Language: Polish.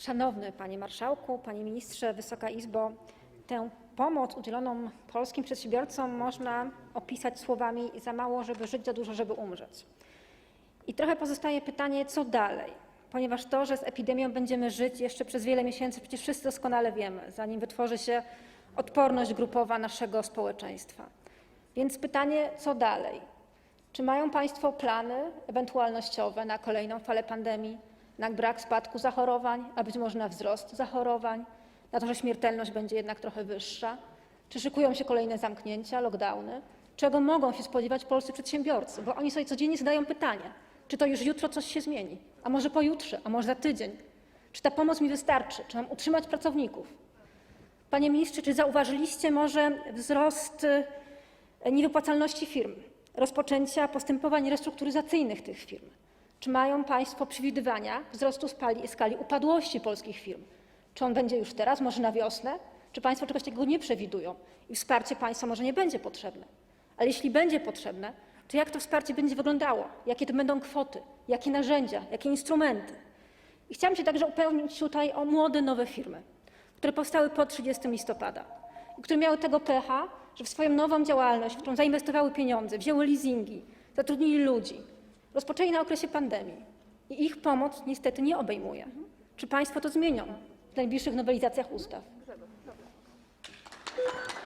Szanowny Panie Marszałku, Panie Ministrze, Wysoka Izbo, tę pomoc udzieloną polskim przedsiębiorcom można opisać słowami za mało, żeby żyć, za dużo, żeby umrzeć. I trochę pozostaje pytanie, co dalej? Ponieważ to, że z epidemią będziemy żyć jeszcze przez wiele miesięcy, przecież wszyscy doskonale wiemy, zanim wytworzy się odporność grupowa naszego społeczeństwa. Więc pytanie, co dalej? Czy mają Państwo plany ewentualnościowe na kolejną falę pandemii, na brak spadku zachorowań, a być może na wzrost zachorowań, na to, że śmiertelność będzie jednak trochę wyższa? Czy szykują się kolejne zamknięcia, lockdowny? Czego mogą się spodziewać polscy przedsiębiorcy? Bo oni sobie codziennie zadają pytanie, czy to już jutro coś się zmieni, a może pojutrze, a może za tydzień? Czy ta pomoc mi wystarczy? Czy mam utrzymać pracowników? Panie ministrze, czy zauważyliście może wzrost y, niewypłacalności firm, rozpoczęcia postępowań restrukturyzacyjnych tych firm? Czy mają Państwo przewidywania wzrostu skali, skali upadłości polskich firm? Czy on będzie już teraz, może na wiosnę? Czy Państwo czegoś takiego nie przewidują i wsparcie państwa może nie będzie potrzebne? Ale jeśli będzie potrzebne, to jak to wsparcie będzie wyglądało? Jakie to będą kwoty? Jakie narzędzia? Jakie instrumenty? I chciałam się także upewnić tutaj o młode, nowe firmy, które powstały po 30 listopada i które miały tego pecha, że w swoją nową działalność, w którą zainwestowały pieniądze, wzięły leasingi, zatrudnili ludzi, rozpoczęli na okresie pandemii i ich pomoc niestety nie obejmuje. Czy państwo to zmienią w najbliższych nowelizacjach ustaw?